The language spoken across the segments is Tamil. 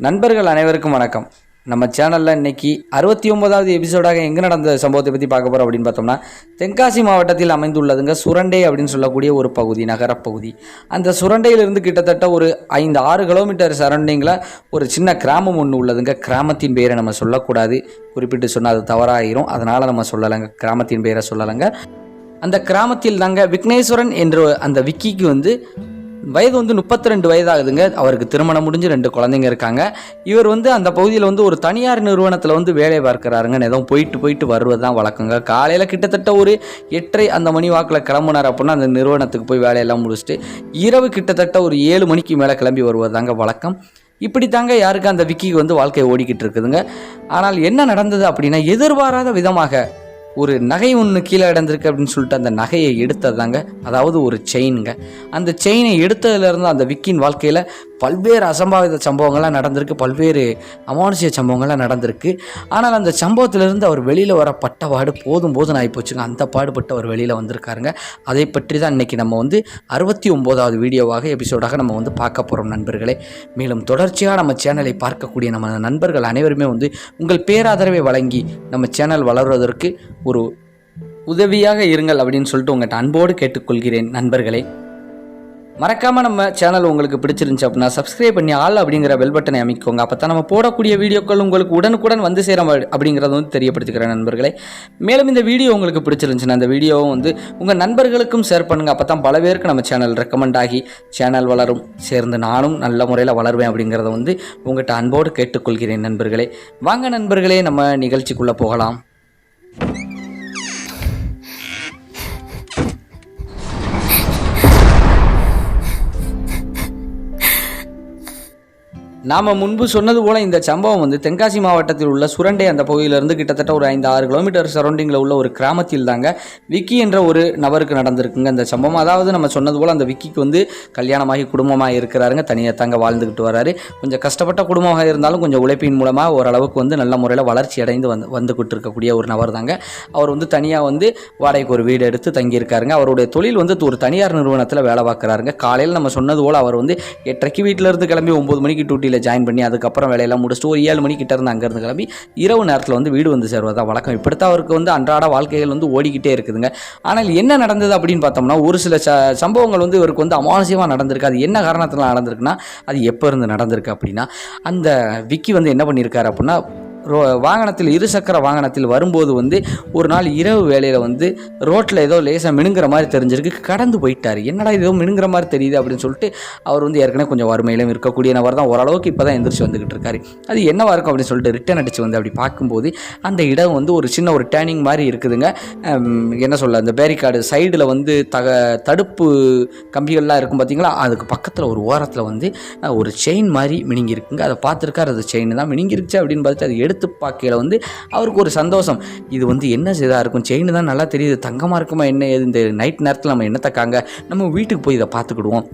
நண்பர்கள் அனைவருக்கும் வணக்கம். நம்ம சேனலில் இன்னைக்கு அறுபத்தி ஒன்பதாவது எபிசோடாக எங்கே நடந்த சம்பவத்தை பற்றி பார்க்க போகிறோம் அப்படின்னு பார்த்தோம்னா தென்காசி மாவட்டத்தில் அமைந்துள்ளதுங்க சுரண்டை அப்படின்னு சொல்லக்கூடிய ஒரு பகுதி நகரப்பகுதி. அந்த சுரண்டையிலிருந்து கிட்டத்தட்ட ஒரு ஐந்து ஆறு கிலோமீட்டர் சரௌண்டிங்கில் ஒரு சின்ன கிராமம் ஒன்று உள்ளதுங்க. கிராமத்தின் பெயரை நம்ம சொல்லக்கூடாது. குறிப்பிட்டு சொன்னால் அது தவறாயிரும். அதனால் நம்ம சொல்லலைங்க. கிராமத்தின் பெயரை சொல்லலைங்க. அந்த கிராமத்தில் தாங்க விக்னேஸ்வரன் என்ற அந்த விக்கிக்கு வந்து வயது வந்து முப்பத்தி ரெண்டு வயதாகுதுங்க. அவருக்கு திருமணம் முடிஞ்சு ரெண்டு குழந்தைங்க இருக்காங்க. இவர் வந்து அந்த பகுதியில் வந்து ஒரு தனியார் நிறுவனத்தில் வந்து வேலை பார்க்குறாருங்க ஏதோ போயிட்டு போயிட்டு வருவது தான் வழக்கங்க. காலையில் கிட்டத்தட்ட ஒரு எட்டரை அந்த மணி வாக்கில் கிளம்புனார் அப்படின்னா அந்த நிறுவனத்துக்கு போய் வேலையெல்லாம் முடிச்சுட்டு இரவு கிட்டத்தட்ட ஒரு ஏழு மணிக்கு மேலே கிளம்பி வருவது தாங்க வழக்கம். இப்படி தாங்க யாருக்கு அந்த விக்கிக்கு வந்து வாழ்க்கை ஓடிக்கிட்டு இருக்குதுங்க. ஆனால் என்ன நடந்தது அப்படின்னா எதிர்பாராத விதமாக ஒரு நகை ஒன்று கீழே இடந்திருக்கு அப்படின்னு சொல்லிட்டு அந்த நகையை எடுத்ததாங்க அதாவது ஒரு செயினுங்க அந்த செயினை எடுத்ததுலேருந்து அந்த விக்கின் வாழ்க்கையில் பல்வேறு அசம்பாவித சம்பவங்கள்லாம் நடந்திருக்கு பல்வேறு அமானுஷிய சம்பவங்கள்லாம் நடந்திருக்கு. ஆனால் அந்த சம்பவத்திலிருந்து அவர் வெளியில் வர பட்டபாடு போதும் போதும் ஆகிப்போச்சுங்க அந்த பாடுபட்டு அவர் வெளியில் வந்திருக்காருங்க. அதை பற்றி தான் இன்றைக்கி நம்ம வந்து அறுபத்தி ஒம்போதாவது வீடியோவாக எபிசோடாக நம்ம வந்து பார்க்க போகிறோம் நண்பர்களே. மேலும் தொடர்ச்சியாக நம்ம சேனலை பார்க்கக்கூடிய நம்ம நண்பர்கள் அனைவருமே வந்து உங்கள் பேராதரவை வழங்கி நம்ம சேனல் வளர்வதற்கு ஒரு உதவியாக இருங்கள் அப்படின்னு சொல்லிட்டு உங்கள்கிட்ட அன்போடு கேட்டுக்கொள்கிறேன் நண்பர்களே. மறக்காமல் நம்ம சேனல் உங்களுக்கு பிடிச்சிருந்துச்சு அப்படின்னா சப்ஸ்கிரைப் பண்ணி ஆள் அப்படிங்கிற பெல் பட்டனை அமைக்கோங்க. அப்போ தான் நம்ம போடக்கூடிய வீடியோக்கள் உங்களுக்கு உடனுக்குடன் வந்து சேரும் அப்படிங்கிறத வந்து தெரியப்படுத்திக்கிறேன் நண்பர்களே. மேலும் இந்த வீடியோ உங்களுக்கு பிடிச்சிருந்துச்சுன்னா அந்த வீடியோவும் வந்து உங்கள் நண்பர்களுக்கும் ஷேர் பண்ணுங்கள் அப்போ தான் பல பேருக்கு நம்ம சேனல் ரெக்கமெண்ட் ஆகி சேனல் வளரும். சேர்ந்து நானும் நல்ல முறையில் வளருவேன் அப்படிங்கிறத வந்து உங்கள்கிட்ட அன்போடு கேட்டுக்கொள்கிறேன் நண்பர்களே. வாங்க நண்பர்களே நம்ம நிகழ்ச்சிக்குள்ளே போகலாம். நாம் முன்பு சொன்னது போல் இந்த சம்பவம் வந்து தென்காசி மாவட்டத்தில் உள்ள சுரண்டை அந்த பகுதியிலிருந்து கிட்டத்தட்ட ஒரு ஐந்து ஆறு கிலோமீட்டர் சரௌண்டிங்கில் உள்ள ஒரு கிராமத்தில் தாங்க விக்கி என்ற ஒரு நபருக்கு நடந்திருக்குங்க. இந்த சம்பவம் அதாவது நம்ம சொன்னது போல் அந்த விக்கிக்கு வந்து கல்யாணமாகி குடும்பமாக இருக்கிறாருங்க. தனியாக தாங்க வாழ்ந்துக்கிட்டு வராரு. கொஞ்சம் கஷ்டப்பட்ட குடும்பமாக இருந்தாலும் கொஞ்சம் உழைப்பின் மூலமாக ஓரளவுக்கு வந்து நல்ல முறையில் வளர்ச்சி அடைந்து வந்து வந்துக்கிட்டு இருக்கக்கூடிய ஒரு நபர் தாங்க அவர் வந்து தனியாக வந்து வாடகைக்கு ஒரு வீடு எடுத்து தங்கியிருக்காருங்க. அவருடைய தொழில் வந்து ஒரு தனியார் நிறுவனத்தில் வேலை பார்க்குறாருங்க. காலையில் நம்ம சொன்னது போல் அவர் வந்து எட்டரைக்கு வீட்டில் இருந்து கிளம்பி ஒம்பது மணிக்கு டூட்டியில் டியூட்டியில் ஜாயின் பண்ணி அதுக்கப்புறம் வேலையெல்லாம் முடிச்சுட்டு ஒரு ஏழு மணிக்கிட்ட இருந்து அங்கேருந்து கிளம்பி இரவு நேரத்தில் வந்து வீடு வந்து சேர்வதா வழக்கம். இப்படித்தான் அவருக்கு வந்து அன்றாட வாழ்க்கைகள் வந்து ஓடிக்கிட்டே இருக்குதுங்க. ஆனால் என்ன நடந்தது அப்படின்னு பார்த்தோம்னா ஒரு சில ச சம்பவங்கள் வந்து இவருக்கு வந்து அமாவசியமாக நடந்திருக்கு. அது என்ன காரணத்தில் நடந்திருக்குன்னா அது எப்போ இருந்து நடந்திருக்கு அப்படின்னா அந்த விக்கி வந்து என்ன பண்ணியிருக்காரு அப்படின்னா ரோ வாகனத்தில் இருசக்கர வாகனத்தில் வரும்போது வந்து ஒரு நாள் இரவு வேலையில் வந்து ரோட்டில் ஏதோ லேசாக மினுங்கிற மாதிரி தெரிஞ்சிருக்கு. கடந்து போயிட்டார். என்னடா ஏதோ மினுங்கிற மாதிரி தெரியுது அப்படின்னு சொல்லிட்டு அவர் வந்து ஏற்கனவே கொஞ்சம் வறுமையிலும் இருக்கக்கூடிய நபர் தான். ஓரளவுக்கு இப்போ தான் எந்திரிச்சு வந்துக்கிட்டு இருக்காரு. அது என்னவாக இருக்கும் அப்படின்னு சொல்லிட்டு ரிட்டன் அடித்து வந்து அப்படி பார்க்கும்போது அந்த இடம் வந்து ஒரு சின்ன ஒரு டேர்னிங் மாதிரி இருக்குதுங்க. என்ன சொல்ல அந்த பேரிகார்டு சைடில் வந்து தக தடுப்பு கம்பிகள்லாம் இருக்கும் பார்த்தீங்களா அதுக்கு பக்கத்தில் ஒரு ஓரத்தில் வந்து ஒரு செயின் மாதிரி மினிங்கி இருக்குங்க அதை பார்த்துருக்காரு. அது செயின் தான் மினுங்கிருச்சு அப்படின்னு பார்த்துட்டு அது எடுத்து பார்க்கையில் வந்து அவருக்கு ஒரு சந்தோஷம். இது வந்து என்ன இதாக இருக்கும்? செயின் தான் நல்லா தெரியுது. தங்கமாக இருக்குமா? என்ன ஏது இந்த நைட் நேரத்தில் நம்ம என்ன தக்காங்க நம்ம வீட்டுக்கு போய் இதை பார்த்துக்கிடுவோம்.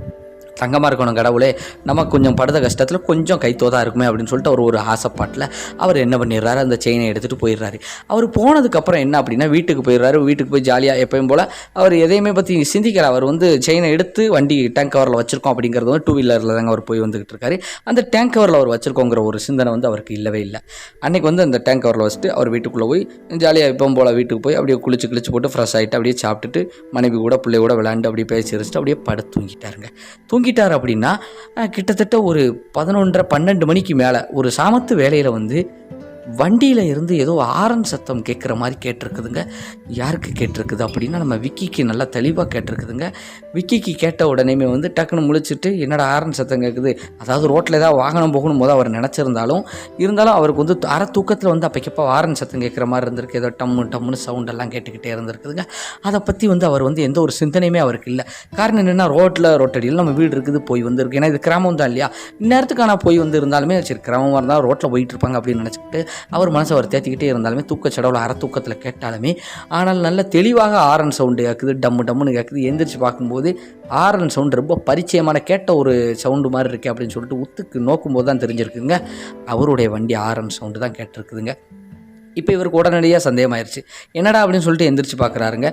தங்கமாக இருக்கணும் கடவுளே. நமக்கு கொஞ்சம் படுத கஷ்டத்தில் கொஞ்சம் கைத்தோதாக இருக்குமே அப்படின்னு சொல்லிட்டு அவர் ஒரு ஆசைப்பாட்டில் அவர் என்ன பண்ணிடுறாரு? அந்த செயினை எடுத்துகிட்டு போயிடுறாரு. அவர் போனதுக்கப்புறம் என்ன அப்படின்னா வீட்டுக்கு போயிடுறாரு. வீட்டுக்கு போய் ஜாலியாக எப்பயும் போல் அவர் எதையுமே பற்றி சிந்திக்கிற அவர் வந்து செயினை எடுத்து வண்டி டேங்க் கவரில் வச்சுருக்கோம் அப்படிங்கிறது வந்து டூ வீலரில் தாங்க அவர் போய் வந்துகிட்டு இருக்காரு. அந்த டேங்க் கவரில் அவர் வச்சுருக்கோங்கிற ஒரு சிந்தனை வந்து அவருக்கு இல்லவே இல்லை. அன்னைக்கு வந்து அந்த டேங்க் கவரில் வச்சுட்டு அவர் வீட்டுக்குள்ளே போய் ஜாலியாக எப்பவும் போல் வீட்டுக்கு போய் அப்படியே குளிச்சு குளிச்சு போட்டு ஃப்ரெஷ் ஆகிட்டு அப்படியே சாப்பிட்டுட்டு மனைவி கூட பிள்ளை கூட விளையாண்டு அப்படியே பேசி வச்சுட்டு அப்படியே படுத்து தூங்கிட்டாருங்க. தூங்கிட்டார் அப்படின்னா கிட்டத்தட்ட ஒரு பதினொன்றரை பன்னெண்டு மணிக்கு மேலே ஒரு சாமத்து வேலையில் வந்து வண்டியில் இருந்து ஏதோ ஆரன் சத்தம் கேட்குற மாதிரி கேட்டிருக்குதுங்க. யாருக்கு கேட்டிருக்குது அப்படின்னா நம்ம விக்கிக்கு நல்லா தெளிவாக கேட்டிருக்குதுங்க. விக்கிக்கு கேட்ட உடனேமே வந்து டக்குன்னு முழிச்சிட்டு என்னடா ஆரன் சத்தம் கேட்குது அதாவது ரோட்டில் ஏதாவது வாகனம் போகணும் போது அவர் நினச்சிருந்தாலும் இருந்தாலும் அவருக்கு வந்து அரை தூக்கத்தில் வந்து அப்போக்கப்போ ஆரன் சத்தம் கேட்குற மாதிரி இருந்திருக்கு. ஏதோ டம்மு டம்முன்னு சவுண்டெல்லாம் கேட்டுக்கிட்டே இருந்திருக்குதுங்க. அதை பற்றி வந்து அவர் வந்து எந்த ஒரு சிந்தனையுமே அவருக்கு இல்லை. காரணம் என்னென்னா ரோட்டில் ரோட்டடியில் நம்ம வீடு இருக்குது போய் வந்திருக்கு. ஏன்னா இது கிராமம் தான் இல்லையா? இந்நேரத்துக்கு ஆனால் போய் வந்து இருந்தாலுமே சரி கிராமமாக இருந்தால் ரோட்டில் போயிட்டு இருப்பாங்க அப்படின்னு நினச்சிக்கிட்டு அவர் மனசை அவர் தேத்திக்கிட்டே இருந்தாலுமே தூக்கச்சடவில் அற தூக்கத்தில் கேட்டாலுமே ஆனால் நல்ல தெளிவாக ஆரன் சவுண்டு கேட்குது டம்மு டம்முன்னு கேட்குது எந்திரிச்சு பார்க்கும்போது ஆரன் சவுண்டு ரொம்ப பரிச்சயமான கேட்ட ஒரு சவுண்டு மாதிரி இருக்கே அப்படின்னு சொல்லிட்டு உத்துக்கு நோக்கும்போது தான் தெரிஞ்சிருக்குங்க. அவருடைய வண்டி ஆரன் சவுண்டு தான் கேட்டிருக்குதுங்க. இப்போ இவருக்கு உடனடியாக சந்தேகமாயிருச்சு. என்னடா அப்படின்னு சொல்லிட்டு எந்திரிச்சு பார்க்குறாருங்க.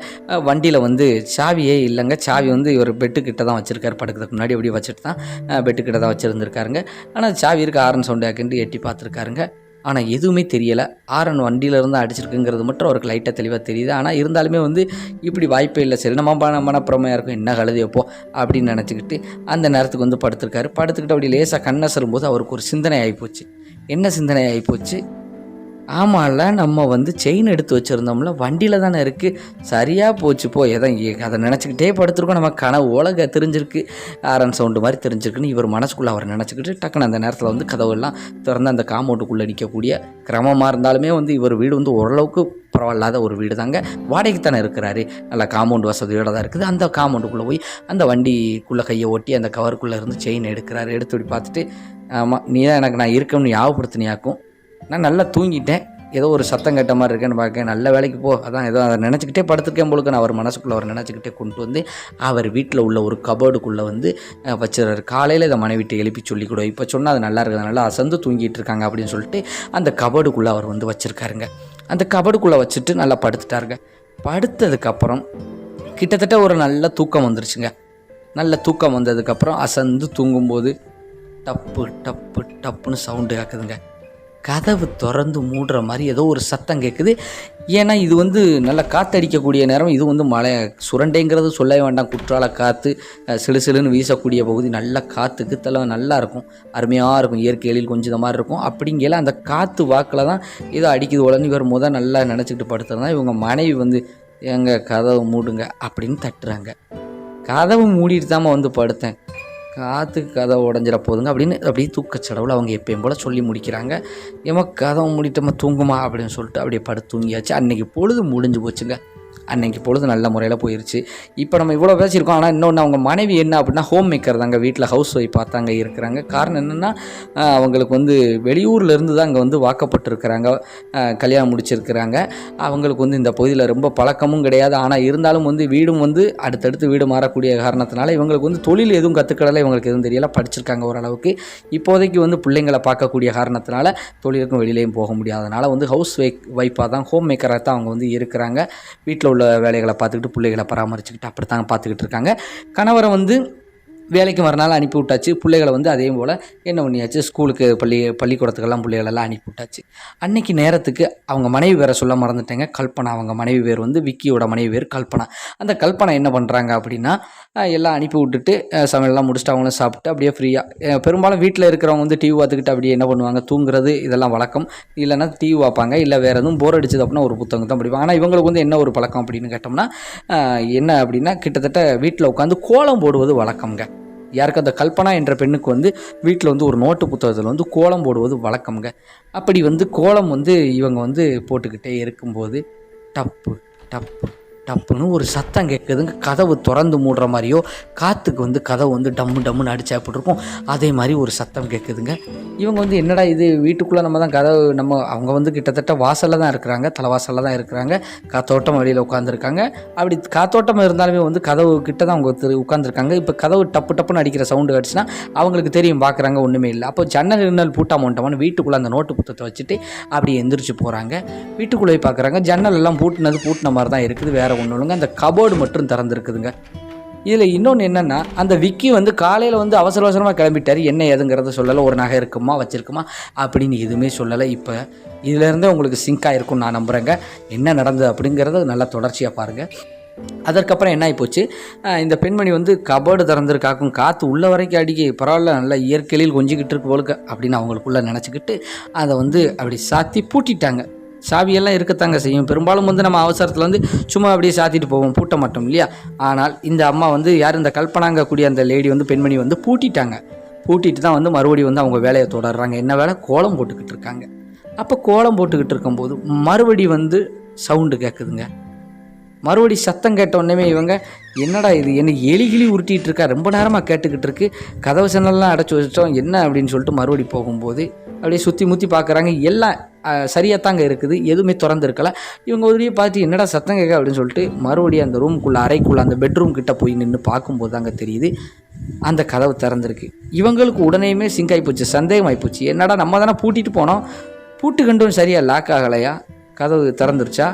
வண்டியில் வந்து சாவியே இல்லைங்க. சாவி வந்து இவர் பெட்டுக்கிட்ட தான் வச்சுருக்காரு. படுக்கிறதுக்கு முன்னாடி அப்படியே வச்சுட்டு தான் பெட்டுக்கிட்ட தான் வச்சுருந்துருக்காருங்க. ஆனால் சாவி இருக்க ஆரன் சவுண்டு எட்டி பார்த்துருக்காருங்க. ஆனால் எதுவுமே தெரியலை. ஆரன் வண்டியில இருந்து அடிச்சிருக்குங்கிறது மட்டும் அவருக்கு லைட்டாக தெளிவாக தெரியுது. ஆனால் இருந்தாலுமே வந்து இப்படி வாய்ப்பே இல்லை. சரி நம்ம மன மனப்புறமையாக இருக்கும். என்ன கழுதியப்போ அப்படின்னு நினச்சிக்கிட்டு அந்த நேரத்துக்கு வந்து படுத்திருக்காரு. படுத்துக்கிட்டு அப்படி லேசாக கண்ணசரும் போது அவருக்கு ஒரு சிந்தனை ஆகிப்போச்சு என்ன சிந்தனை ஆகிப்போச்சு ஆமாம்ல நம்ம வந்து செயின் எடுத்து வச்சுருந்தோம்ல வண்டியில் தானே இருக்குது சரியாக போச்சு போ. எதை அதை நினச்சிக்கிட்டே படுத்துருக்கோம். நம்ம கனவு உலக தெரிஞ்சிருக்கு. ஆரன் சவுண்டு மாதிரி தெரிஞ்சிருக்குன்னு இவர் மனசுக்குள்ளே அவர் நினச்சிக்கிட்டு டக்குன்னு அந்த நேரத்தில் வந்து கதவெல்லாம் திறந்து அந்த காம்பவுண்டுக்குள்ளே நிற்கக்கூடிய கிரமமாக இருந்தாலுமே வந்து இவர் வீடு வந்து ஓரளவுக்கு பரவாயில்லாத ஒரு வீடு தாங்க வாடகைக்கு தானே இருக்கிறாரு. நல்லா காம்பவுண்ட் வசதியோட தான் இருக்குது. அந்த காம்பவுண்டுக்குள்ளே போய் அந்த வண்டிக்குள்ளே கையை ஒட்டி அந்த கவருக்குள்ளே இருந்து செயின் எடுக்கிறாரு. எடுத்து இப்படி பார்த்துட்டு ஆமாம் நீ தான் எனக்கு நான் இருக்கணும்னு ஞாபகப்படுத்தினியாக்கும். நான் நல்லா தூங்கிட்டேன். ஏதோ ஒரு சத்தம் கேட்ட மாதிரி இருக்கேன்னு பார்க்க நல்ல வேலைக்கு போ. அதான் ஏதோ அதை நினச்சிக்கிட்டே படுத்துருக்கேன் போலுக்கு நான் அவர் மனசுக்குள்ளே அவர் நினச்சிக்கிட்டே கொண்டு வந்து அவர் வீட்டில் உள்ள ஒரு கபோர்டுக்குள்ளே வந்து அஹ், காலையில் இதை மனைவிட்டு எழுப்பி சொல்லி கொடு. இப்போ சொன்னால் அது நல்லா இருக்கிறதுனால நல்லா அசந்து தூங்கிட்டு இருக்காங்க அப்படின்னு சொல்லிட்டு அந்த கபோர்டுக்குள்ளே அவர் வந்து வச்சுருக்காருங்க. அந்த கபோர்டுக்குள்ளே வச்சுட்டு நல்லா படுத்துட்டாருங்க. படுத்ததுக்கப்புறம் கிட்டத்தட்ட ஒரு நல்ல தூக்கம் வந்துருச்சுங்க. நல்ல தூக்கம் வந்ததுக்கப்புறம் அசந்து தூங்கும்போது டப்பு டப்பு டப்புன்னு சவுண்டு கேட்குதுங்க கதவு திறந்து மூடுற மாதிரி ஏதோ ஒரு சத்தம் கேட்குது ஏன்னா இது வந்து நல்லா காத்தடிக்கக்கூடிய நேரம். இது வந்து மழை சுரண்டைங்கிறது சொல்லவே வேண்டாம். குற்றால காற்று அஹ், சிலு சிலுன்னு வீசக்கூடிய பகுதி நல்ல காற்றுக்கு தலை நல்லா இருக்கும். அருமையாக இருக்கும். இயற்கை எழில் கொஞ்சம் மாதிரி இருக்கும். அப்படிங்கல அந்த காற்று வாக்கில் தான் ஏதோ அடிக்குது உடனே இவர் முதல் நல்லா நினச்சிக்கிட்டு படுத்துறதா இவங்க மனைவி வந்து எங்கள் கதவை மூடுங்க அப்படின்னு தட்டுறாங்க. கதவு மூடிட்டு தாம்மா வந்து படுத்தேன். காற்றுக்கு கதவை உடஞ்சிட போதுங்க அப்படின்னு அப்படியே தூக்கச்சடவில் அவங்க எப்பயும் போல் சொல்லி முடிக்கிறாங்க. ஏமா கதவை மூடிட்டோமா தூங்குமா? அப்படின்னு சொல்லிட்டு அப்படியே படுத்து தூங்கியாச்சு. அன்றைக்கி பொழுது முடிஞ்சு போச்சுங்க. அன்னைக்கு பொழுது நல்ல முறையில் போயிருச்சு. இப்போ நம்ம இவ்வளோ பேசியிருக்கோம் ஆனால் இன்னொன்று அவங்க மனைவி என்ன அப்படின்னா ஹோம் மேக்கர் தாங்க வீட்டில் ஹவுஸ் ஒய்ஃப் பார்த்தாங்க இருக்கிறாங்க. காரணம் என்னென்னா அவங்களுக்கு வந்து வெளியூர்லேருந்து தான் அங்கே வந்து வாக்கப்பட்டிருக்கிறாங்க. கல்யாணம் முடிச்சிருக்கிறாங்க. அவங்களுக்கு வந்து இந்த பகுதியில் ரொம்ப பழக்கமும் கிடையாது. ஆனால் இருந்தாலும் வந்து வீடும் வந்து அடுத்தடுத்து வீடு மாறக்கூடிய காரணத்தினால இவங்களுக்கு வந்து தொழில் எதுவும் கற்றுக்கடலை இவங்களுக்கு எதுவும் தெரியல. படிச்சிருக்காங்க ஓரளவுக்கு. இப்போதைக்கு வந்து பிள்ளைங்களை பார்க்கக்கூடிய காரணத்தினால தொழிலுக்கும் வெளியிலையும் போக முடியாதனால வந்து ஹவுஸ் ஒய்ஃப் ஒய்ஃபாக தான் ஹோம் மேக்கராக தான் அவங்க வந்து இருக்கிறாங்க. வீட்டில் உள்ள வேலைகளை பார்த்துக்கிட்டு பிள்ளைகளை பராமரிச்சுக்கிட்டு அப்படித்தான் பார்த்துக்கிட்டு இருக்காங்க. கணவரை வந்து வேலைக்கு மறுநாள் அனுப்பி விட்டாச்சு. பிள்ளைகளை வந்து அதே போல் என்ன பண்ணியாச்சு? ஸ்கூலுக்கு பள்ளி பள்ளிக்கூடத்துக்கெல்லாம் பிள்ளைகளெல்லாம் அனுப்பி விட்டாச்சு. அன்னைக்கு நேரத்துக்கு அவங்க மனைவி வேற சொல்ல மறந்துட்டேங்க. கல்பனா அவங்க மனைவி பேர் வந்து விக்கியோட மனைவி பேர் கல்பனா. அந்த கல்பனா என்ன பண்ணுறாங்க அப்படின்னா எல்லாம் அனுப்பி விட்டுட்டு சமையல்லாம் முடிச்சுட்டு அவங்களும் சாப்பிட்டு அப்படியே ஃப்ரீயாக பெரும்பாலும் வீட்டில் இருக்கிறவங்க வந்து டிவி பார்த்துக்கிட்டு அப்படியே என்ன பண்ணுவாங்க? தூங்குறது இதெல்லாம் வழக்கம். இல்லைன்னா டிவி பார்ப்பாங்க. இல்லை வேறு எதுவும் போர் அடிச்சது அப்படின்னா ஒரு புத்தகம் தான் படிப்பாங்க. ஆனால் இவங்களுக்கு வந்து என்ன ஒரு பழக்கம் அப்படின்னு கேட்டோம்னா என்ன அப்படின்னா கிட்டத்தட்ட வீட்டில் உட்காந்து கோலம் போடுவது வழக்கம்ங்க. யாருக்கு அந்த கல்பனா என்ற பெண்ணுக்கு வந்து வீட்டில் வந்து ஒரு நோட்டு புத்தகத்தில் வந்து கோலம் போடுவது வழக்கம்ங்க. அப்படி வந்து கோலம் வந்து இவங்க வந்து போட்டுக்கிட்டே இருக்கும்போது டப்பு டப்பு. டப்புன்னு ஒரு சத்தம் கேட்குதுங்க. கதவு திறந்து மூடுற மாதிரியோ காற்றுக்கு வந்து கதவு வந்து டம்மு டம்முன்னு அடிச்சா எப்படி இருக்கும் அதே மாதிரி ஒரு சத்தம் கேட்குதுங்க. இவங்க வந்து என்னடா இது வீட்டுக்குள்ளே நம்ம தான் கதவு நம்ம அவங்க வந்து கிட்டத்தட்ட வாசலில் தான் இருக்கிறாங்க. தலைவாசலில் தான் இருக்கிறாங்க. காத்தோட்டம் வெளியில் உட்காந்துருக்காங்க அப்படி காத்தோட்டம் இருந்தாலுமே வந்து கதவு கிட்ட தான் அவங்க உட்காந்துருக்காங்க இப்போ கதவு டப்பு டப்புன்னு அடிக்கிற சவுண்டு கிடச்சுன்னா அவங்களுக்கு தெரியும் பார்க்குறாங்க ஒன்றுமே இல்லை. அப்போ ஜன்னல் இன்னல் பூட்டா மோட்டமான்னு வீட்டுக்குள்ளே அந்த நோட்டு புத்தகத்தை வச்சுட்டு அப்படி எந்திரிச்சு போகிறாங்க வீட்டுக்குள்ளே பார்க்குறாங்க ஜன்னல் எல்லாம் பூட்டினது பூட்டின மாதிரி தான் இருக்குது. வேறு ஒன்றும் இல்லைங்க அந்த கபோர்டு மட்டும் திறந்துருக்குதுங்க. இதில் இன்னொன்று என்னென்னா அந்த விக்கி வந்து காலையில் வந்து அவசர அவசரமாக கிளம்பிட்டார். என்ன ஏதுங்கிறத சொல்லலை. ஒரு நகை இருக்குமா வச்சுருக்குமா அப்படின்னு எதுவுமே சொல்லலை. இப்போ இதிலேருந்தே உங்களுக்கு சிங்க் ஆகிருக்கும்னு நான் நம்புகிறேங்க என்ன நடந்தது அப்படிங்கிறத நல்லா தொடர்ச்சியாக பாருங்கள் அதற்கப்புறம் என்ன ஆகிப்போச்சு இந்த பெண்மணி வந்து கபோர்டு திறந்துருக்காக்கும். காற்று உள்ள வரைக்கும் அடிக்க பரவாயில்ல நல்லா இயற்கையில் கொஞ்சிக்கிட்டு இருக்கு போலுக்கு அப்படின்னு அவங்களுக்குள்ள நினச்சிக்கிட்டு அதை வந்து அப்படி சாத்தி பூட்டிட்டாங்க. சாவியெல்லாம் இருக்கத்தாங்க செய்யும். பெரும்பாலும் வந்து நம்ம அவசரத்தில் வந்து சும்மா அப்படியே சாத்திட்டு போவோம் பூட்ட மாட்டோம் இல்லையா? ஆனால் இந்த அம்மா வந்து யார் இந்த கல்பனாங்க கூடிய அந்த லேடி வந்து பெண்மணி வந்து பூட்டிட்டாங்க. பூட்டிட்டு தான் வந்து மறுபடியும் வந்து அவங்க வேலையை தொடர்றாங்க. என்ன வேலை? கோலம் போட்டுக்கிட்டு இருக்காங்க. அப்போ கோலம் போட்டுக்கிட்டு இருக்கும்போது மறுபடி வந்து சவுண்டு கேட்குதுங்க மறுபடி சத்தம் கேட்ட உடனே இவங்க என்னடா இது? எனக்கு எலிகிளி கிளி இருக்கா? ரொம்ப நேரமாக கேட்டுக்கிட்டு இருக்கு. கதவு சன்னல்லாம் அடைச்சி வச்சிட்டோம். என்ன? அப்படின்னு சொல்லிட்டு மறுபடி போகும்போது அப்படியே சுற்றி முற்றி பார்க்குறாங்க எல்லாம் சரியாக தாங்க இருக்குது. எதுவுமே திறந்துருக்கல. இவங்க உதவியை பார்த்து என்னடா சத்தம் கேட்க? அப்படின்னு சொல்லிட்டு மறுபடியும் அந்த ரூமுக்குள்ளே அறைக்குள்ளே அந்த பெட்ரூம் கிட்டே போய் நின்று பார்க்கும்போது தாங்க தெரியுது அந்த கதவு திறந்திருக்கு. இவங்களுக்கு உடனேயுமே சிங்க் ஆகிப்போச்சு சந்தேகம் ஆகிப்போச்சு என்னடா நம்ம தானே பூட்டிட்டு போனோம்? பூட்டு கண்டும் சரியாக லாக் ஆகலையா? கதவு திறந்துருச்சா?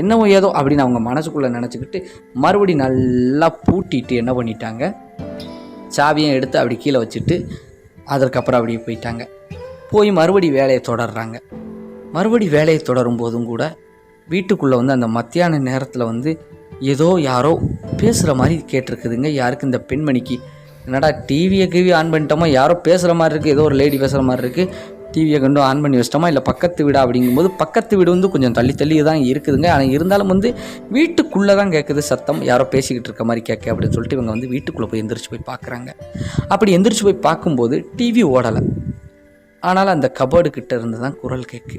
என்னவோ ஏதோ அப்படின்னு அவங்க மனசுக்குள்ளே நினச்சிக்கிட்டு மறுபடி நல்லா பூட்டிட்டு என்ன பண்ணிட்டாங்க? சாவியும் எடுத்து அப்படி கீழே வச்சுட்டு அதற்கப்புறம் அப்படியே போயிட்டாங்க. போய் மறுபடி வேலையை தொடர்றாங்க. மறுபடி வேலையை தொடரும் போதும் கூட வீட்டுக்குள்ளே வந்து அந்த மத்தியான நேரத்தில் வந்து ஏதோ யாரோ பேசுகிற மாதிரி கேட்டிருக்குதுங்க. யாருக்கு இந்த பெண்மணிக்கு? என்னடா டிவியை கிவி ஆன் பண்ணிட்டோமா? யாரோ பேசுகிற மாதிரி இருக்குது ஏதோ ஒரு லேடி பேசுகிற மாதிரி இருக்குது டிவியை கண்டு ஆன் பண்ணி வச்சிட்டோமா? இல்லை பக்கத்து வீடா? அப்படிங்கும்போது பக்கத்து வீடு வந்து கொஞ்சம் தள்ளி தள்ளி தான் இருக்குதுங்க. ஆனால் இருந்தாலும் வந்து வீட்டுக்குள்ளே தான் கேட்குது சத்தம். யாரோ பேசிக்கிட்டு இருக்க மாதிரி கேட்க அப்படின்னு சொல்லிட்டு இவங்க வந்து வீட்டுக்குள்ளே போய் எந்திரிச்சு போய் பார்க்குறாங்க அப்படி எந்திரிச்சு போய் பார்க்கும்போது டிவி ஓடலை. ஆனால் அந்த கபோர்டு கிட்ட இருந்து தான் குரல் கேட்கு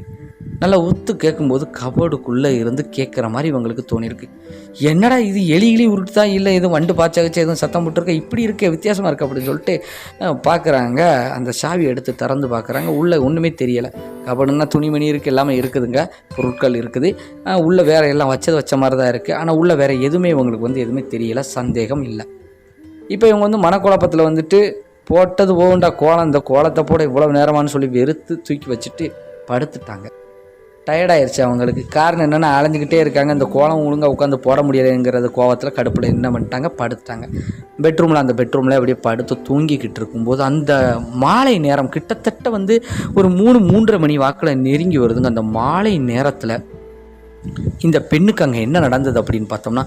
நல்லா ஒத்து கேட்கும்போது கபோர்டுக்குள்ளே இருந்து கேட்குற மாதிரி இவங்களுக்கு தோணியிருக்கு என்னடா இது எலி உருட்டு தான் இல்லை எதுவும் வண்டு பாய்ச்சாச்சு எதுவும் சத்தம் போட்டுருக்க இப்படி இருக்கே வித்தியாசமாக இருக்குது அப்படின்னு சொல்லிட்டு பார்க்குறாங்க அந்த சாவி எடுத்து திறந்து பார்க்குறாங்க உள்ளே ஒன்றுமே தெரியலை. கபடுன்னா துணிமணி இருக்குது எல்லாமே இருக்குதுங்க. பொருட்கள் இருக்குது. உள்ளே வேறு எல்லாம் வச்சது வச்ச மாதிரி தான் இருக்குது ஆனால் உள்ளே வேறு எதுவுமே இவங்களுக்கு வந்து எதுவுமே தெரியலை சந்தேகம் இல்லை. இப்போ இவங்க வந்து மனக்குழப்பத்தில் வந்துட்டு போட்டது போகண்டா கோலம். இந்த கோலத்தை போட இவ்வளோ நேரமான்னு சொல்லி வெறுத்து தூக்கி வச்சுட்டு படுத்துட்டாங்க. டயர்டாயிருச்சு அவங்களுக்கு. காரணம் என்னென்னா அலைஞ்சிக்கிட்டே இருக்காங்க. இந்த கோலம் ஒழுங்காக உட்காந்து போட முடியலைங்கிறது கோவத்தில் கடுப்பில் என்ன பண்ணிட்டாங்க? படுத்துட்டாங்க. பெட்ரூமில் அந்த பெட்ரூமில் அப்படியே படுத்து தூங்கிக்கிட்டு இருக்கும்போது அந்த மாலை நேரம் கிட்டத்தட்ட வந்து ஒரு மூணு மூன்றரை மணி வாக்கில் நெருங்கி வருதுங்க. அந்த மாலை நேரத்தில் இந்த பெண்ணுக்கு அங்கே என்ன நடந்தது அப்படின்னு பார்த்தோம்னா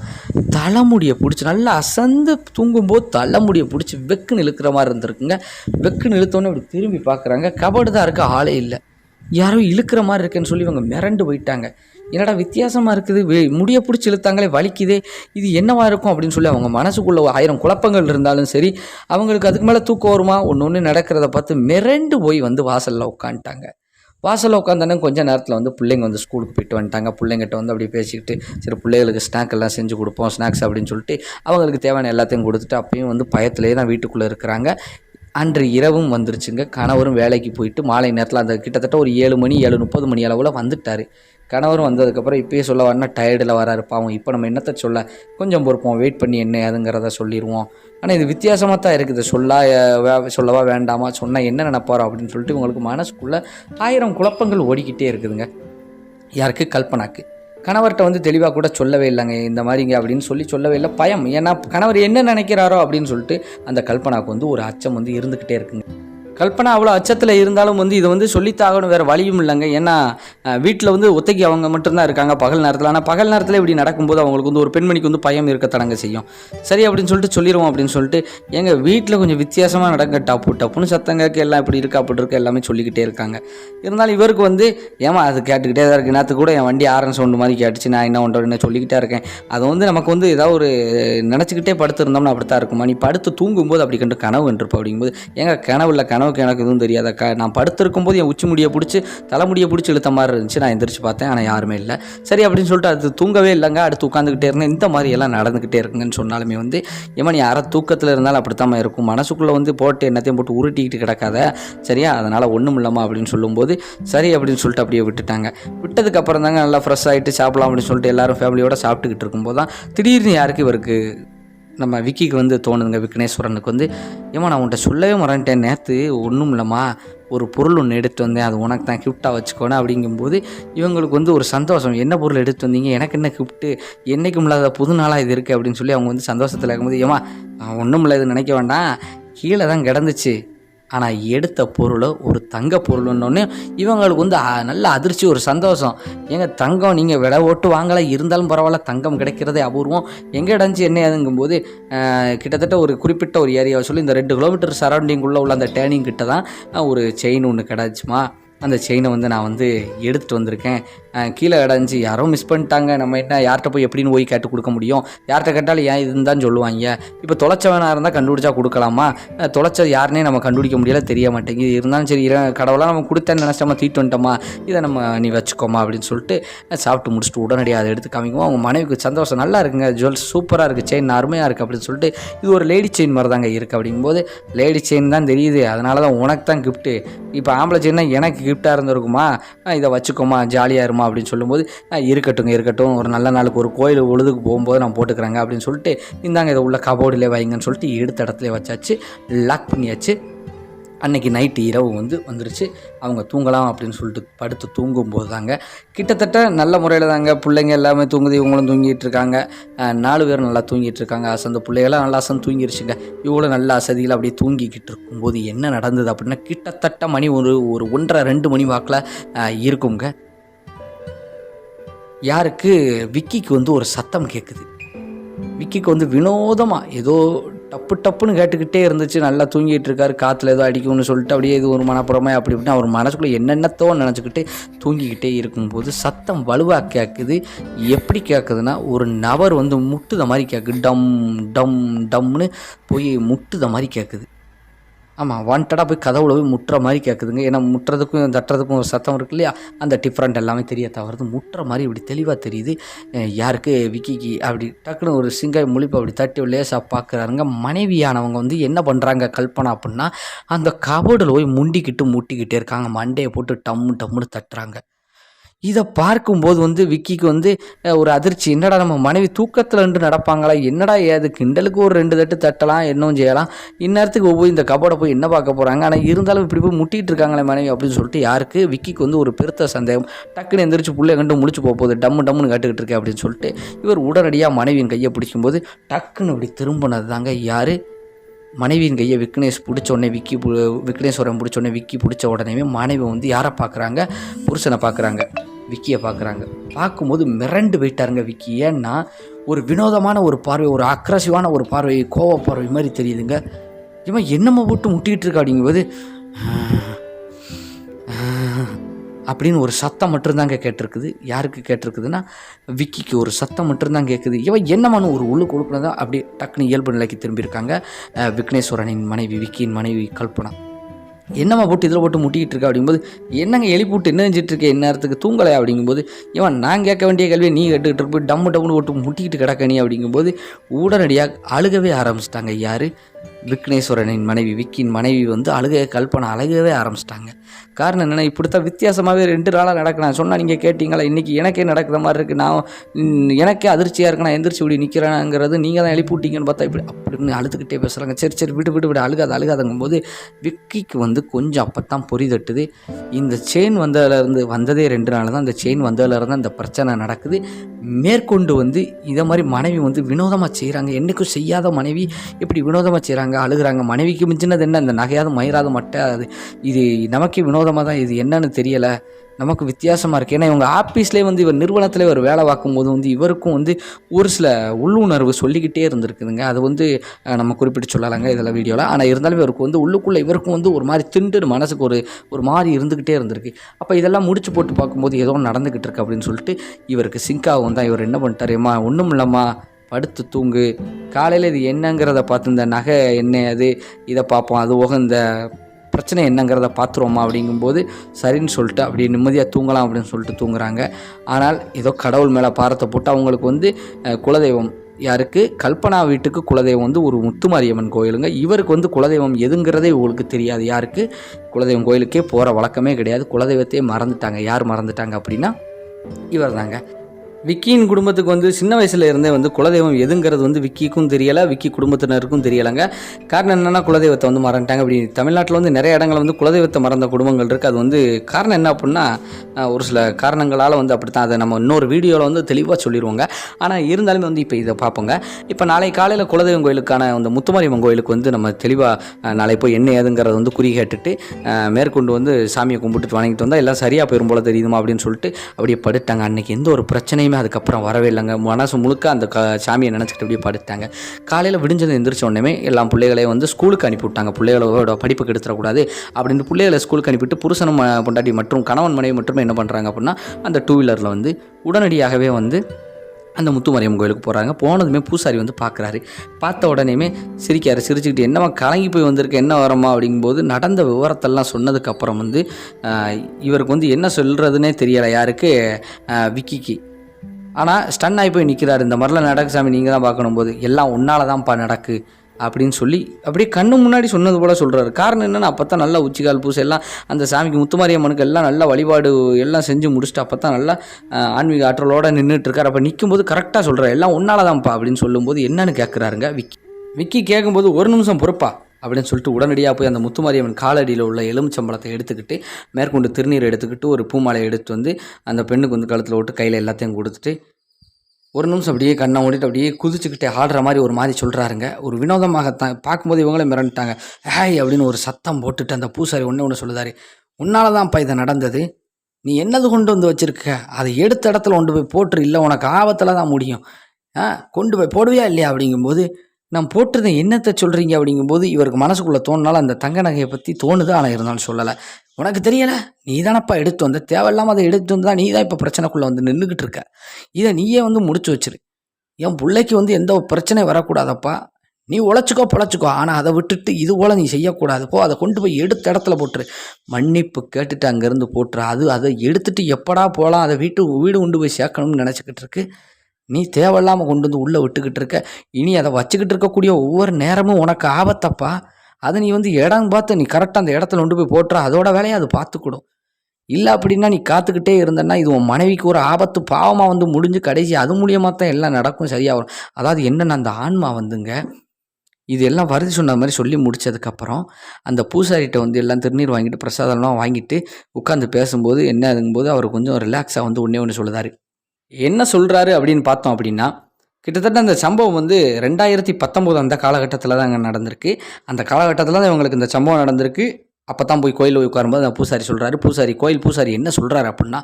தலைமுடியை பிடிச்சி நல்லா அசந்து தூங்கும்போது தலைமுடியை பிடிச்சி வெக்குன்னு இழுக்கிற மாதிரி இருந்திருக்குங்க. வெக்குன்னு இழுத்தோன்னே இப்படி திரும்பி பார்க்குறாங்க. கபடு தான் இருக்க ஆளே இல்லை. யாரோ இழுக்கிற மாதிரி இருக்குன்னு சொல்லி இவங்க மிரண்டு போயிட்டாங்க. என்னடா வித்தியாசமாக இருக்குது? வே- முடியை பிடிச்சி இழுத்தாங்களே வலிக்குதே. இது என்னவா இருக்கும் அப்படின்னு சொல்லி அவங்க மனசுக்குள்ள ஒரு ஆயிரம் குழப்பங்கள் இருந்தாலும் சரி அவங்களுக்கு அதுக்கு மேலே தூக்கம் வருமா? ஒன்று ஒன்று நடக்கிறத பார்த்து மிரண்டு போய் வந்து வாசலில் உட்காந்துட்டாங்க. வாசலில் உட்காந்தானே கொஞ்சம் நேரத்தில் வந்து பிள்ளைங்க வந்து ஸ்கூலுக்கு போயிட்டு வந்துட்டாங்க. பிள்ளைங்கிட்ட வந்து அப்படியே பேசிக்கிட்டு சரி பிள்ளைகளுக்கு ஸ்நாக் எல்லாம் செஞ்சு கொடுப்போம் ஸ்நாக்ஸ் அப்படின்னு சொல்லிட்டு அவங்களுக்கு தேவையான எல்லாத்தையும் கொடுத்துட்டு அப்பயும் வந்து பயத்திலே தான் வீட்டுக்குள்ளே இருக்கிறாங்க. அன்று இரவும் வந்துருச்சுங்க. கணவரும் வேலைக்கு போயிட்டு மாலை நேரத்தில் அந்த கிட்டத்தட்ட ஒரு ஏழு மணி ஏழு முப்பது மணி அளவில் வந்துட்டார். கணவரும் வந்ததுக்கப்புறம் இப்பயே சொல்ல வரனா டயர்டில் வராரு. பாவம் இப்போ நம்ம என்னத்தை சொல்ல? கொஞ்சம் பொறுப்போம் வெயிட் பண்ணி என்ன அதுங்கிறத சொல்லிடுவோம் ஆனால் இது வித்தியாசமாக தான் இருக்குது. சொல்லா சொல்லவா வேண்டாமா? சொன்னால் என்ன நினைப்பாரோ அப்படின்னு சொல்லிட்டு உங்களுக்கு மனசுக்குள்ளே ஆயிரம் குழப்பங்கள் ஓடிக்கிட்டே இருக்குதுங்க. யாருக்கு? கல்பனாக்கு. கணவர்கிட்ட வந்து தெளிவாக கூட சொல்லவே இல்லைங்க. இந்த மாதிரிங்க அப்படின்னு சொல்லி சொல்லவே இல்லை. பயம். ஏன்னா கணவர் என்ன நினைக்கிறாரோ அப்படின்னு சொல்லிட்டு அந்த கல்பனாவுக்கு வந்து ஒரு அச்சம் வந்து இருந்துக்கிட்டே இருக்குங்க. கல்பனா அவ்வளோ அச்சத்தில் இருந்தாலும் வந்து இதை வந்து சொல்லித்தாகணும் வேறு வழியும் இல்லைங்க. ஏன்னா வீட்டில் வந்து ஒத்தைக்கு அவங்க மட்டும்தான் இருக்காங்க பகல் நேரத்தில். ஆனால் பகல் நேரத்தில் இப்படி நடக்கும்போது அவங்களுக்கு வந்து ஒரு பெண்மணிக்கு வந்து பயம் இருக்க தடங்க செய்யும். சரி அப்படின்னு சொல்லிட்டு சொல்லிடுவோம் அப்படின்னு சொல்லிட்டு எங்கள் வீட்டில் கொஞ்சம் வித்தியாசமாக நடக்க டப்பு டப்புன்னு சத்தம் கேட்க எல்லாம் இப்படி இருக்கா அப்படி இருக்க எல்லாமே சொல்லிக்கிட்டே இருக்காங்க. இருந்தாலும் இவருக்கு வந்து ஏமா அது கேட்டுக்கிட்டே தான் இருக்குது நேற்று கூட என் வண்டி ஆரன் சவுண்டு மாதிரி கேட்டுச்சு. நான் என்ன பண்ணுறேன்னு சொல்லிக்கிட்டே இருக்கேன். அது வந்து நமக்கு வந்து ஏதாவது ஒரு நினச்சிக்கிட்டே படுத்திருந்தோம்னா அப்படி தான் இருக்குமா? நீ படுத்து தூங்கும்போது அப்படி கண்டு கனவு கண்டிருப்ப அப்படிங்கும்போது இல்லை கனவுல அளவுக்கு எனக்கு எதுவும் தெரியாத க நான் படுத்திருக்கும் போது என் உச்சி முடியை பிடிச்சி தலைமுடியை பிடிச்சி இழுத்த மாதிரி இருந்துச்சு. நான் எந்திரிச்சு பார்த்தேன். ஆனால் யாருமே இல்லை. சரி அப்படின்னு சொல்லிட்டு அது தூங்கவே இல்லைங்க. அடுத்து உட்காந்துக்கிட்டே இருந்தேன். இந்த மாதிரி எல்லாம் நடந்துக்கிட்டே இருக்குங்கன்னு சொன்னாலுமே வந்து ஏமா நீ அரை தூக்கத்தில் இருந்தாலும் அப்படித்தாம்மா இருக்கும். மனசுக்குள்ளே வந்து போட்டு என்னத்தையும் போட்டு உருட்டிக்கிட்டு கிடக்காத. சரியா? அதனால் ஒன்றும் இல்லைம்மா அப்படின்னு சொல்லும்போது சரி அப்படின்னு சொல்லிட்டு அப்படியே விட்டுட்டாங்க. விட்டதுக்கு அப்புறம் தாங்க நல்லா ஃப்ரெஷ் ஆகிட்டு சாப்பிடலாம் அப்படின்னு சொல்லிட்டு எல்லாரும் ஃபேமிலியோட சாப்பிட்டுக்கிட்டு இருக்கும்போது தான் திடீர்னு யாருக்கு இவருக்கு நம்ம விக்கிக்கு வந்து தோணுதுங்க விக்னேஸ்வரனுக்கு வந்து. ஏமா நான் உன்கிட்ட சொல்லவே மறந்துட்டேன் நேற்று ஒன்றும் இல்லைம்மா. ஒரு பொருள் ஒன்று எடுத்து வந்தேன். அது உனக்கு தான் கிஃப்டாக வச்சுக்கோனே அப்படிங்கும்போது இவங்களுக்கு வந்து ஒரு சந்தோஷம். என்ன பொருள் எடுத்து வந்தீங்க? எனக்கு என்ன கிஃப்ட்டு என்றைக்கும் இல்லாத புது நாளாக இது இருக்குது அப்படின்னு சொல்லி அவங்க வந்து சந்தோஷத்தில் இருக்கும்போது ஏமா ஒன்றும் இல்லை இது நினைக்க வேண்டாம். கீழே தான் கிடந்துச்சு. ஆனால் எடுத்த பொருள் ஒரு தங்க பொருள்னோடனே இவங்களுக்கு வந்து நல்ல அதிர்ச்சி ஒரு சந்தோஷம். ஏங்க தங்கம் நீங்கள் விலை ஓட்டு வாங்கலை இருந்தாலும் பரவாயில்ல தங்கம் கிடைக்கிறதே அபூர்வம். எங்கே இடஞ்சி என்ன ஏதுங்கும்போது கிட்டத்தட்ட ஒரு குறிப்பிட்ட ஒரு ஏரியாவை சொல்லி இந்த ரெண்டு கிலோமீட்டர் சரௌண்டிங்குள்ளே உள்ள அந்த டேர்னிங் கிட்ட தான் ஒரு செயின் ஒன்று கிடச்சிமா அந்த செயினை வந்து நான் வந்து எடுத்துகிட்டு வந்திருக்கேன். கீழே அடைஞ்சு யாரோ மிஸ் பண்ணிட்டாங்க. நம்ம என்ன யார்கிட்ட போய் எப்படின்னு போய் கேட்டு கொடுக்க முடியும்? யார்கிட்ட கேட்டாலும் ஏன் இதுன்னு தான் சொல்லுவாங்க. இப்போ தொலைச்சவனாக இருந்தால் கண்டுபிடிச்சா கொடுக்கலாமா? தொலைச்சது யாருனே நம்ம கண்டுபிடிக்க முடியல தெரிய மாட்டேங்குது. இருந்தாலும் சரி கடவுளாக நம்ம கொடுத்தேன்னு நினச்சோமா தீட்டு வந்துட்டோமா? இதை நம்ம நீ வச்சுக்கோமா அப்படின்னு சொல்லிட்டு சாப்பிட்டு முடிச்சுட்டு உடனடியாக அதை எடுத்து காமிக்குவோம். அவங்க மனைவிக்கு சந்தோஷம். நல்லா இருக்குங்க ஜுவல்ஸ் சூப்பராக இருக்குது செயின் அருமையாக இருக்குது அப்படின்னு சொல்லிட்டு இது ஒரு லேடி செயின் மாதிரி தாங்க இருக்குது அப்படிங்கும்போது லேடி செயின் தான் தெரியுது. அதனால தான் உனக்கு தான் கிஃப்ட்டு இப்போ ஆம்பளை செயின்னா எனக்கு கிஃப்டாக இருந்திருக்குமா? இதை வச்சுக்கோமா ஜாலியாக இருமா? அப்படின்னு சொல்லும்போது இருக்கட்டும் இருக்கட்டும். ஒரு நல்ல நாளுக்கு ஒரு கோயில் உழுதுக்கு போகும்போது நான் போட்டுக்கிறேங்க அப்படின்னு சொல்லிட்டு இந்தாங்க இதை உள்ள கபோர்டில் வைங்கன்னு சொல்லிட்டு எடுத்த இடத்துல வச்சாச்சு. லாக் பண்ணியாச்சு. அன்னைக்கு நைட்டு இரவு வந்து வந்துருச்சு. அவங்க தூங்கலாம் அப்படின்னு சொல்லிட்டு படுத்து தூங்கும்போது தாங்க கிட்டத்தட்ட நல்ல முறையில் தாங்க பிள்ளைங்க எல்லாமே தூங்குது இவங்களும் தூங்கிட்டு இருக்காங்க நாலு பேரும் நல்லா தூங்கிட்டு இருக்காங்க அசந்த பிள்ளைகளாம் நல்லா அசந்து தூங்கிருச்சுங்க. இவ்வளோ நல்ல அசதியில் அப்படியே தூங்கிக்கிட்டு இருக்கும்போது என்ன நடந்தது அப்படின்னா கிட்டத்தட்ட மணி ஒரு ஒரு ஒன்றரை ரெண்டு மணி வாக்கில் இருக்குங்க. யாருக்கு? விக்கிக்கு வந்து ஒரு சத்தம் கேட்குது விக்கிக்கு வந்து வினோதமாக ஏதோ டப்பு டப்புன்னு கேட்டுக்கிட்டே இருந்துச்சு. நல்லா தூங்கிட்டு இருக்காரு. காற்றுல ஏதோ அடிக்கும்னு சொல்லிட்டு அப்படியே இது ஒரு மனப்புறமே அப்படி இப்படின்னு அவர் மனசுக்குள்ளே என்னென்னத்தோ நினச்சிக்கிட்டு தூங்கிக்கிட்டே இருக்கும்போது சத்தம் வலுவாக கேட்குது எப்படி கேட்குதுன்னா ஒரு நபர் வந்து முட்டுத மாதிரி கேட்குது டம் டம் டம்னு போய் முட்டுத மாதிரி கேட்குது ஆமாம் வாண்டடாக போய் கதவுல போய் முட்டுற மாதிரி கேட்குதுங்க ஏன்னா முட்டுறதுக்கும் தட்டுறதுக்கும் ஒரு சத்தம் இருக்கு இல்லையா? அந்த டிஃப்ரெண்ட் எல்லாமே தெரிய தவறுது. முட்டுற மாதிரி இப்படி தெளிவாக தெரியுது. யாருக்கு? விக்கிக்கு. அப்படி டக்குன்னு ஒரு சிங்காய் முழிப்பு அப்படி தட்டி லேசாக பார்க்குறாருங்க மனைவியானவங்க வந்து என்ன பண்ணுறாங்க கல்பனா அப்படின்னா அந்த கபோர்டில் போய் முண்டிக்கிட்டு முட்டிக்கிட்டே இருக்காங்க. மண்டையை போட்டு டம்மு டம்முன்னு தட்டுறாங்க. இதை பார்க்கும்போது வந்து விக்கிக்கு வந்து ஒரு அதிர்ச்சி. என்னடா நம்ம மனைவி தூக்கத்தில் நின்று நடப்பாங்களா? என்னடா ஏது கிண்டலுக்கு ஒரு ரெண்டு தட்டு தட்டலாம் இன்னும் செய்யலாம்? இந்நேரத்துக்கு போய் இந்த கபோர்டை போய் என்ன பார்க்க போகிறாங்க ஆனால் இருந்தாலும் இப்படி போய் முட்டிகிட்டு இருக்காங்களே மனைவி அப்படின்னு சொல்லிட்டு யாருக்கு? விக்கிக்கு வந்து ஒரு பெருத்த சந்தேகம். டக்குன்னு எந்திரிச்சு பிள்ளை கண்டு முடிச்சு போக போகுது. டம்மு டம்முன்னு கட்டுக்கிட்டு இருக்கேன் அப்படின்னு சொல்லிட்டு இவர் உடனடியாக மனைவியின் கையை பிடிக்கும்போது டக்குன்னு இப்படி திரும்பினது தாங்க யார்? மனைவியின் கையை விக்னேஷ் பிடிச்ச உடனே விக்கி விக்னேஸ்வரன் பிடிச்ச உடனே விக்கி பிடிச்ச உடனே மனைவி வந்து யாரை பார்க்குறாங்க? புருஷனை பார்க்குறாங்க. விக்கியை பார்க்குறாங்க. பார்க்கும்போது மிரண்டு போயிட்டாருங்க விக்கி. ஏன்னா ஒரு வினோதமான ஒரு பார்வை ஒரு அக்ரஸிவான ஒரு பார்வை கோவ பார்வை மாதிரி தெரியுதுங்க. இவன் என்னம்மா போட்டு முட்டிக்கிட்டு இருக்கா அப்படிங்கும்போது அப்படின்னு ஒரு சத்தம் மட்டும்தாங்க கேட்டிருக்குது. யாருக்கு கேட்டிருக்குதுன்னா விக்கிக்கு ஒரு சத்தம் மட்டும்தான் கேட்குது. இவன் என்னமான ஒரு உள்ளு கொடுக்குனதா அப்படியே டக்குன்னு இயல்பு நிலைக்கு திரும்பியிருக்காங்க விக்னேஸ்வரனின் மனைவி விக்கியின் மனைவி கல்பனா. என்னம்மா போட்டு இதில் போட்டு முட்டிக்கிட்டு இருக்கா அப்படிங்கும்போது என்னங்க எலி போட்டு என்ன செஞ்சுட்டு இருக்க நேரத்துக்கு தூங்கலை அப்படிங்கும்போது இவன் நான் கேட்க வேண்டிய கேள்வியை நீ கேட்டுக்கிட்டு இருப்போம் டம்மு டம்முன்னு போட்டு முட்டிக்கிட்டு கிடக்க நீ அப்படிங்கும்போது உடனடியாக அழுகவே ஆரம்பிச்சிட்டாங்க யார்? விக்னேஸ்வரனின் மனைவி விக்கின் மனைவி வந்து அழுகை கல்பனை அழுகவே ஆரம்பிச்சிட்டாங்க. காரணம் என்னென்னா இப்படித்தான் வித்தியாசமாகவே ரெண்டு நாளாக நடக்க சொன்னால் நீங்கள் கேட்டிங்களா? இன்றைக்கி எனக்கே நடக்கிற மாதிரி இருக்குது நான் எனக்கே அதிர்ச்சியாக இருக்கு. நான் எந்திரிச்சு இப்படி நிற்கிறேங்கிறது நீங்கள் தான் எழுப்பி விட்டீங்கன்னு பார்த்தா இப்படி அப்படின்னு அழுதுகிட்டே பேசுகிறாங்க சரி சரி விடு விடு விடு அழுகாத அழுகாதங்கும் போது விக்கிக்கு வந்து கொஞ்சம் அப்போ தான் பொறிதட்டுது இந்த செயின் வந்ததுலேருந்து வந்ததே ரெண்டு நாள் தான். இந்த செயின் வந்ததுலேருந்து இந்த பிரச்சனை நடக்குது. மேற்கொண்டு வந்து இதை மாதிரி மனைவி வந்து வினோதமாக செய்கிறாங்க என்றைக்கும் செய்யாத மனைவி இப்படி வினோதமாக செய்கிறாங்க அழுகுறாங்க. மனைவிக்கு மிஞ்சினது என்ன? இந்த நகையாவது மயிராது மட்டை. அது இது நமக்கே வினோதமாக தான் இது என்னன்னு தெரியலை. நமக்கு வித்தியாசமாக இருக்குது ஏன்னா இவங்க ஆஃபீஸ்லேயே வந்து இவர் நிறுவனத்தில் ஒரு வேலை பார்க்கும்போது வந்து இவருக்கும் வந்து ஒரு சில உள்ளுணர்வு சொல்லிக்கிட்டே இருந்திருக்குதுங்க. அது வந்து நம்ம குறிப்பிட்டு சொல்லலாங்க இதில் வீடியோவில் ஆனால் இருந்தாலும் இவருக்கு வந்து உள்ளுக்குள்ளே இவருக்கும் வந்து ஒரு மாதிரி திண்டு மனசுக்கு ஒரு ஒரு மாதிரி இருந்துக்கிட்டே இருந்திருக்கு. அப்போ இதெல்லாம் முடிச்சு போட்டு பார்க்கும்போது ஏதோ நடந்துக்கிட்டு இருக்கு அப்படின்னு சொல்லிட்டு இவருக்கு சிங்காகவும் தான் இவர் என்ன பண்ணிட்டாரேம்மா ஒன்றும் இல்லைம்மா. படுத்து தூங்கு. காலையில் இது என்னங்கிறத பார்த்து இந்த நகை என்ன அது? இதை பார்ப்போம். அது போக இந்த பிரச்சனை என்னங்கிறத பார்த்துருவோமா அப்படிங்கும்போது சரின்னு சொல்லிட்டு அப்படியே நிம்மதியாக தூங்கலாம் அப்படின்னு சொல்லிட்டு தூங்குறாங்க. ஆனால் ஏதோ கடவுள் மேலே பாரத்தை போட்டு அவங்களுக்கு வந்து குலதெய்வம் யாருக்கு? கல்பனா வீட்டுக்கு குலதெய்வம் வந்து ஒரு முத்துமாரியம்மன் கோயிலுங்க. இவருக்கு வந்து குலதெய்வம் எதுங்கிறதே இவங்களுக்கு தெரியாது. யாருக்கு? குலதெய்வம் கோயிலுக்கே போகிற வழக்கமே கிடையாது. குலதெய்வத்தையே மறந்துட்டாங்க. யார் மறந்துட்டாங்க அப்படின்னா இவர் தாங்க விக்கியின் குடும்பத்துக்கு வந்து சின்ன வயசுல இருந்தே வந்து குலதெய்வம் எதுங்கிறது வந்து விக்கிக்கும் தெரியலை விக்கி குடும்பத்தினருக்கும் தெரியலைங்க. காரணம் என்னன்னா குலதெய்வத்தை வந்து மறந்துட்டாங்க. அப்படி தமிழ்நாட்டில் வந்து நிறைய இடங்களில் வந்து குலதெய்வத்தை மறந்த குடும்பங்கள் இருக்குது அது வந்து காரணம் என்ன அப்படின்னா ஒரு சில காரணங்களால் வந்து அப்படி தான் அதை நம்ம இன்னொரு வீடியோவில் வந்து தெளிவாக சொல்லிடுவோங்க ஆனால் இருந்தாலுமே வந்து இப்போ இதை பார்ப்போங்க. இப்போ நாளை காலையில் குலதெய்வம் கோயிலுக்கான அந்த முத்துமாரியம்மன் கோயிலுக்கு வந்து நம்ம தெளிவாக நாளை போய் என்ன ஏதுங்கிறத வந்து குறி கேட்டுட்டு மேற்கொண்டு வந்து சாமியை கும்பிட்டுட்டு வணங்கிட்டு வந்தால் எல்லாம் சரியாக போயிரும் போல தெரியுமா அப்படின்னு சொல்லிட்டு அப்படியே படுத்தாங்க. அன்னைக்கு எந்த ஒரு பிரச்சனையும் அதுக்கப்புறம் வரவே இல்லைங்க. மனசு முழுக்க அந்த க சாமியை நினச்சிக்கிட்டு அப்படியே படுத்தாங்க காலையில் விடிஞ்சது எந்திரிச்ச உடனே எல்லாம் பிள்ளைகளையும் வந்து ஸ்கூலுக்கு அனுப்பிவிட்டாங்க பிள்ளைகளோட படிப்பு கெடுத்துடக்கூடாது அப்படின்னு பிள்ளைகளை ஸ்கூலுக்கு அனுப்பிட்டு புருஷனும் பொண்டாட்டி மற்றும் கணவன் மனைவி மட்டுமே என்ன பண்ணுறாங்க அப்படின்னா அந்த டூ வீலரில் வந்து உடனடியாகவே வந்து அந்த முத்துமாரியம் கோயிலுக்கு போகிறாங்க போனதுமே பூசாரி வந்து பார்க்குறாரு பார்த்த உடனேமே சிரிக்கிறார். சிரிச்சுக்கிட்டு என்னம்மா கலங்கி போய் வந்திருக்க? என்ன வரமா அப்படிங்கும்போது நடந்த விவரத்தெல்லாம் சொன்னதுக்கப்புறம் வந்து இவருக்கு வந்து என்ன சொல்கிறதுனே தெரியலை. யாருக்கு? விக்கிக்கு. ஆனால் ஸ்டன் ஆகி போய் நிற்கிறாரு இந்த மாதிரிலாம் நடக்கு சாமி நீங்கள் தான் பார்க்கணும் போது எல்லாம் உன்னால் தான்ப்பா நடக்கு அப்படின்னு சொல்லி அப்படியே கண்ணு முன்னாடி சொன்னது போல சொல்கிறாரு காரணம் என்னென்னா அப்போ தான் நல்லா உச்சிகால் பூசை எல்லாம் அந்த சாமிக்கு முத்துமாரியம்மனுக்கு எல்லாம் நல்லா வழிபாடு எல்லாம் செஞ்சு முடிச்சுட்டு அப்போ தான் நல்லா ஆன்மீக ஆற்றலோடு நின்றுட்டுருக்கார் அப்போ நிற்கும்போது கரெக்டாக சொல்கிறார் எல்லாம் உன்னால தான்ப்பா அப்படின்னு சொல்லும்போது என்னன்னு கேட்குறாருங்க விக்கி. விக்கி கேட்கும்போது ஒரு நிமிஷம் பொறுப்பா. அப்படின்னு சொல்லிட்டு உடனடியாக போய் அந்த முத்துமாரியம்மன் காலடியில் உள்ள எலுமிச்சம்பழத்தை எடுத்துக்கிட்டு மேற்கொண்டு திருநீர் எடுத்துக்கிட்டு ஒரு பூமாலையை எடுத்து வந்து அந்த பெண்ணுக்கு வந்து கழுத்தில் விட்டு கையில் எல்லாத்தையும் கொடுத்துட்டு ஒரு நிமிஷம் அப்படியே கண்ணை ஓடிட்டு அப்படியே குதிச்சுக்கிட்டே ஆடுற மாதிரி ஒரு மாதிரி சொல்கிறாருங்க ஒரு வினோதமாகத்தான். பார்க்கும்போது இவங்களே மிரண்டுட்டாங்க. ஹேய் அப்படின்னு ஒரு சத்தம் போட்டுட்டு அந்த பூசாரி ஒன்று ஒன்று சொல்லுதாரு. உன்னால தான்ப்பா இது நடந்தது. நீ என்னது கொண்டு வந்து வச்சுருக்க? அதை எடுத்த இடத்துல கொண்டு போய் போட்டுரு. இல்லை உனக்கு ஆபத்தில் தான் முடியும். ஆ கொண்டு போய் போடுவியா இல்லையா? அப்படிங்கும்போது நான் போட்டிருந்தேன் என்னத்தை சொல்கிறீங்க அப்படிங்கும்போது இவருக்கு மனசுக்குள்ளே தோணுனாலும் அந்த தங்க நகையை பற்றி தோணுது. ஆனால் இருந்தாலும் சொல்லலை. உனக்கு தெரியலை? நீ தானப்பா எடுத்து வந்த. தேவையில்லாமல் அதை எடுத்து வந்தா நீ தான் இப்போ பிரச்சனைக்குள்ளே வந்து நின்றுக்கிட்டு இருக்க. இதை நீயே வந்து முடிச்சு வச்சிரு. என் பிள்ளைக்கு வந்து எந்த பிரச்சனையும் வரக்கூடாதப்பா. நீ உழைச்சிக்கோ பொழைச்சிக்கோ. ஆனால் அதை விட்டுட்டு இது போல் நீ செய்யக்கூடாது. போ அதை கொண்டு போய் எடுத்த இடத்துல போட்டுரு. மன்னிப்பு கேட்டுட்டு அங்கேருந்து போட்டுரு. அது அதை எடுத்துட்டு எப்படா போகலாம் அதை வீட்டு வீடு கொண்டு போய் சேர்க்கணும்னு நினச்சிக்கிட்டு இருக்கு. நீ தேவையில்லாமல் கொண்டு வந்து உள்ளே விட்டுக்கிட்டு இருக்க. இனி அதை வச்சுக்கிட்டு இருக்கக்கூடிய ஒவ்வொரு நேரமும் உனக்கு ஆபத்தப்பா. அதை நீ வந்து இடம் பார்த்து நீ கரெக்டாக அந்த இடத்துல கொண்டு போய் போட்டுற. அதோட வேலையை அது பார்த்துக்கிடும். இல்லை அப்படின்னா நீ காத்துக்கிட்டே இருந்தேன்னா இது உன் மனைவிக்கு ஒரு ஆபத்து பாவமாக வந்து முடிஞ்சு கடைசி அது மூலியமாக தான் எல்லாம் நடக்கும் சரியாக வரும் அதாவது என்னென்ன அந்த ஆன்மா வந்துங்க இது எல்லாம் வருது சொன்ன மாதிரி சொல்லி முடிச்சதுக்கப்புறம் அந்த பூசாரிகிட்ட வந்து எல்லாம் திருநீர் வாங்கிட்டு பிரசாதம்லாம் வாங்கிட்டு உட்காந்து பேசும்போது என்ன ஆகும்போது அவர் கொஞ்சம் ரிலாக்ஸாக வந்து ஒன்றே ஒன்று சொல்லுதாரு. என்ன சொல்கிறாரு அப்படின்னு பார்த்தோம் அப்படின்னா கிட்டத்தட்ட அந்த சம்பவம் வந்து ரெண்டாயிரத்தி பத்தொம்போது அந்த காலகட்டத்தில் தான் அங்கே நடந்திருக்கு. அந்த காலகட்டத்தில் தான் இவங்களுக்கு இந்த சம்பவம் நடந்திருக்கு. அப்போ தான் போய் கோயில் உட்காரும்போது அந்த பூசாரி சொல்கிறாரு பூசாரி கோயில் பூசாரி என்ன சொல்கிறாரு அப்படின்னா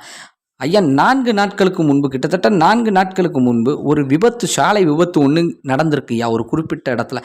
ஐயா நான்கு நாட்களுக்கு முன்பு கிட்டத்தட்ட நான்கு நாட்களுக்கு முன்பு ஒரு விபத்து சாலை விபத்து ஒன்று நடந்திருக்கு ஐயா ஒரு குறிப்பிட்ட இடத்துல.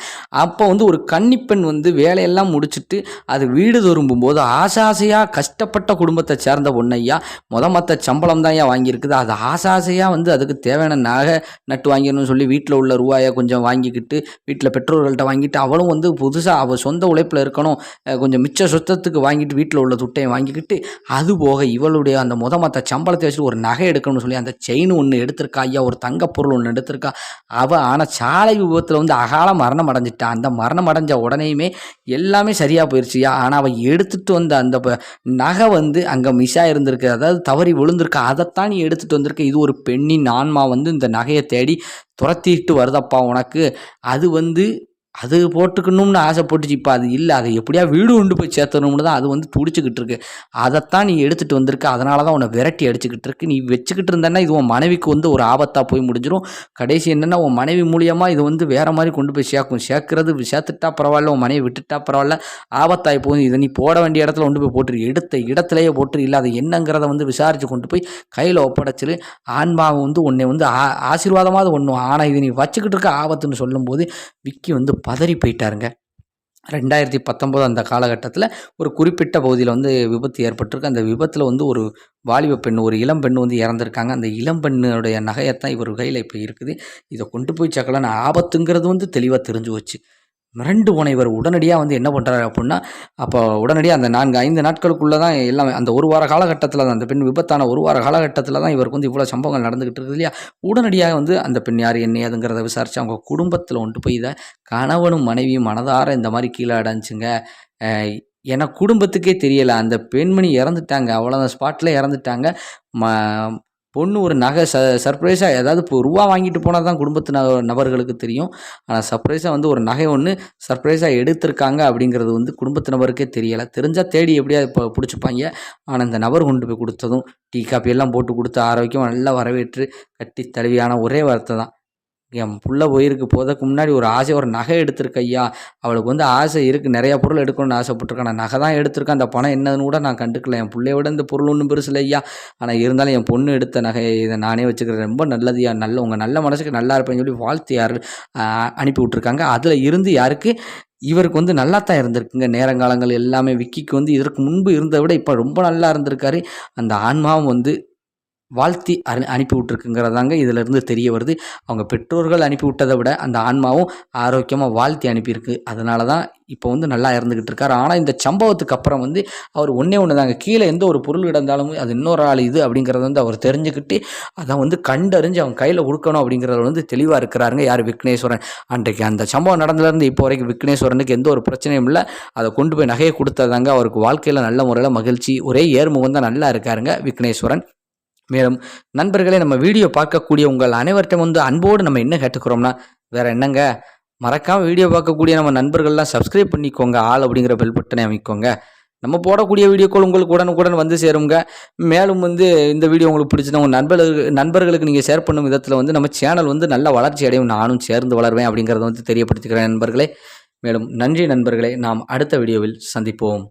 அப்போ வந்து ஒரு கன்னிப்பெண் வந்து வேலையெல்லாம் முடிச்சுட்டு அது வீடு திரும்பும்போது ஆசை ஆசையாக கஷ்டப்பட்ட குடும்பத்தை சேர்ந்த பொண்ணையா முத மற்ற சம்பளம் தான் ஐயா வாங்கியிருக்குது. அது ஆசை ஆசையாக வந்து அதுக்கு தேவையான நகை நட்டு வாங்கிடணும்னு சொல்லி வீட்டில் உள்ள ரூபாயை கொஞ்சம் வாங்கிக்கிட்டு வீட்டில் பெற்றோர்கள்ட்ட வாங்கிட்டு அவளும் வந்து புதுசாக அவள் சொந்த உழைப்பில் இருக்கணும் கொஞ்சம் மிச்ச சொத்தத்துக்கு வாங்கிட்டு வீட்டில் உள்ள துட்டையை வாங்கிக்கிட்டு அது போக இவளுடைய அந்த முத மற்ற சம்பளத்தை வச்சுட்டு ஒரு நகை எடுக்கணும்னு சொல்லி அந்த செயின் ஒன்று எடுத்திருக்கா ஐயா ஒரு தங்கப் பொருள் ஒன்று எடுத்திருக்கா. அவள் ஆனால் சாலை விபத்தில் வந்து அகால மரணம் அடைஞ்சிட்டா. அந்த மரணம் அடைஞ்ச உடனேயுமே எல்லாமே சரியாக போயிடுச்சுயா ஆனால் அவள் எடுத்துகிட்டு வந்த அந்த ப- நகை வந்து அங்கே மிஸ்ஸாக இருந்திருக்கு அதாவது தவறி விழுந்திருக்கா. அதைத்தான் நீ எடுத்துகிட்டு வந்திருக்க. இது ஒரு பெண்ணின் ஆன்மா வந்து இந்த நகையை தேடி துரத்திட்டு வருதப்பா உனக்கு. அது வந்து அது போட்டுக்கணும்னு ஆசைப்பட்டுச்சு இப்போ அது இல்லை. அதை எப்படியா வீடு கொண்டு போய் சேர்த்தணும்னு தான் அது வந்து துடிச்சிக்கிட்டு இருக்கு. அதைத்தான் நீ எடுத்துகிட்டு வந்திருக்க. அதனால தான் உன்னை விரட்டி அடிச்சுக்கிட்டு இருக்கு. நீ வச்சுக்கிட்டு இருந்தேன்னா இது உன் மனைவிக்கு வந்து ஒரு ஆபத்தாக போய் முடிஞ்சிடும் கடைசி என்னென்னா உன் மனைவி மூலியமாக இது வந்து வேறு மாதிரி கொண்டு போய் சேர்க்கும். சேர்க்கறது சேர்த்துட்டா பரவாயில்ல உன் மனைவி விட்டுட்டா பரவாயில்ல. ஆபத்தாகி போகுது. இதை நீ போட வேண்டிய இடத்துல கொண்டு போய் போட்டுரு. எடுத்த இடத்துலையே போட்டுரு. இல்லை அது என்னங்கிறத வந்து விசாரித்து கொண்டு போய் கையில் ஒப்படைச்சிரு. ஆன்மாவை வந்து உன்னை வந்து ஆ ஆசீர்வாதமாவது ஒன்றும் ஆனால் இது நீ வச்சுக்கிட்டு இருக்க ஆபத்துன்னு சொல்லும்போது விக்கி வந்து பதறி போயிட்டாருங்க. ரெண்டாயிரத்தி பத்தொம்போது அந்த காலகட்டத்தில் ஒரு குறிப்பிட்ட பகுதியில் வந்து விபத்து ஏற்பட்டிருக்கு. அந்த விபத்தில் வந்து ஒரு வாலிப பெண் ஒரு இளம் பெண் வந்து இறந்துருக்காங்க. அந்த இளம் பெண்ணுடைய நகையத்தான் இவர் கையில் இப்போ இருக்குது. இதை கொண்டு போய் சக்கலான ஆபத்துங்கிறது வந்து தெளிவாக தெரிஞ்சு வச்சு மிரண்டு போன இவர் உடனடியாக வந்து என்ன பண்ணுறாரு அப்படின்னா அப்போ உடனடியாக அந்த நான்கு ஐந்து நாட்களுக்குள்ளே தான் எல்லாமே அந்த ஒரு வார காலகட்டத்தில் தான் அந்த பெண் விபத்தான ஒரு வார காலகட்டத்தில் தான் இவருக்கு வந்து இவ்வளோ சம்பவங்கள் நடந்துக்கிட்டு இருக்குது இல்லையா? உடனடியாக வந்து அந்த பெண் யார் என்ன ஏதுங்கிறத விசாரித்து அவங்க குடும்பத்தில் கொண்டு போய் இதை கணவனும் மனைவியும் மனதார இந்த மாதிரி கீழே அடைஞ்சுங்க. அஹ் ஏன்னா குடும்பத்துக்கே தெரியலை. அந்த பெண்மணி இறந்துட்டாங்க. அவ்வளோதான் ஸ்பாட்டில் இறந்துட்டாங்க. ம பொண்ணு ஒரு நகை ச சர்ப்ரைஸாக ஏதாவது இப்போ ரூபா வாங்கிட்டு போனால் தான் குடும்பத்து நபர்களுக்கு தெரியும். ஆனால் சர்ப்ரைஸாக வந்து ஒரு நகை ஒன்று சர்ப்ரைஸாக எடுத்திருக்காங்க அப்படிங்கிறது வந்து குடும்பத்து நபருக்கே தெரியலை. தெரிஞ்சால் தேடி எப்படியா இப்போ பிடிச்சிப்பாங்க. ஆனால் இந்த நபர் கொண்டு போய் கொடுத்ததும் டீ காப்பி எல்லாம் போட்டு கொடுத்து ஆரோக்கியம் நல்லா வரவேற்று கட்டி தழுவியான ஒரே வார்த்தை தான். என் புள்ள போயிருக்கு போதற்கு முன்னாடி ஒரு ஆசை ஒரு நகை எடுத்திருக்க ஐயா. அவளுக்கு வந்து ஆசை இருக்குது நிறையா பொருள் எடுக்கணும்னு ஆசைப்பட்டிருக்கேன். நான் நகை தான் எடுத்திருக்கேன். அந்த பணம் என்னதுன்னு கூட நான் கண்டுக்கல. என் பிள்ளைய விட இந்த பொருள் ஒன்றும் பெருசு இல்லையா ஆனால் இருந்தாலும் என் பொண்ணு எடுத்த நகையை இதை நானே வச்சுக்கிறேன் ரொம்ப நல்லதுயா நல்ல உங்கள் நல்ல மனசுக்கு நல்லா இருப்பேன்னு சொல்லி வாழ்த்து யார் அனுப்பி விட்ருக்காங்க அதில் இருந்து யாருக்கு இவருக்கு வந்து நல்லா தான் இருந்திருக்குங்க. நேரங்காலங்கள் எல்லாமே விக்கிக்கு வந்து இதற்கு முன்பு இருந்ததை விட இப்போ ரொம்ப நல்லா இருந்திருக்காரு. அந்த ஆன்மாவும் வந்து வாழ்த்தி அனு அனுப்பி விட்ருக்குங்கிறதாங்க இதிலிருந்து தெரிய வருது. அவங்க பெற்றோர்கள் அனுப்பி விட்டதை விட அந்த ஆன்மாவும் ஆரோக்கியமாக வாழ்த்தி அனுப்பியிருக்கு. அதனால தான் இப்போ வந்து நல்லா இறந்துக்கிட்டு இருக்காரு ஆனால் இந்த சம்பவத்துக்கு அப்புறம் வந்து அவர் ஒன்றே ஒன்று தாங்க கீழே எந்த ஒரு பொருள் கிடந்தாலும் அது இன்னொரு ஆள் இது அப்படிங்கிறத வந்து அவர் தெரிஞ்சுக்கிட்டு அதை வந்து கண்டறிஞ்சு அவங்க கையில் கொடுக்கணும் அப்படிங்கிறத வந்து தெளிவாக இருக்கிறாருங்க யார் விக்னேஸ்வரன். அன்றைக்கு அந்த சம்பவம் நடந்ததுலேருந்து இப்போ வரைக்கும் விக்னேஸ்வரனுக்கு எந்த ஒரு பிரச்சனையும் இல்லை. அதை கொண்டு போய் நகையை கொடுத்ததாங்க அவருக்கு வாழ்க்கையில் நல்ல முறையில் மகிழ்ச்சி ஒரே ஏர்முகம் தான் நல்லா இருக்காருங்க விக்னேஸ்வரன். மேலும் நண்பர்களே நம்ம வீடியோ பார்க்கக்கூடிய உங்கள் அனைவர்கிட்ட வந்து அன்போடு நம்ம என்ன கேட்டுக்கிறோம்னா வேற என்னங்க? மறக்காமல் வீடியோ பார்க்கக்கூடிய நம்ம நண்பர்கள்லாம் சப்ஸ்கிரைப் பண்ணிக்கோங்க. ஆள் அப்படிங்கிற பெல் பட்டனை அமைக்கோங்க. நம்ம போடக்கூடிய வீடியோக்கள் உங்களுக்கு உடனுக்குடன் வந்து சேருங்க மேலும் வந்து இந்த வீடியோ உங்களுக்கு பிடிச்சது உங்கள் நண்பர்களுக்கு நண்பர்களுக்கு நீங்கள் ஷேர் பண்ணும் விதத்தில் வந்து நம்ம சேனல் வந்து நல்ல வளர்ச்சி அடையும். நானும் சேர்ந்து வளருவேன் அப்படிங்கிறத வந்து தெரியப்படுத்திக்கிறேன் நண்பர்களே. மேலும் நன்றி நண்பர்களே. நாம் அடுத்த வீடியோவில் சந்திப்போம்.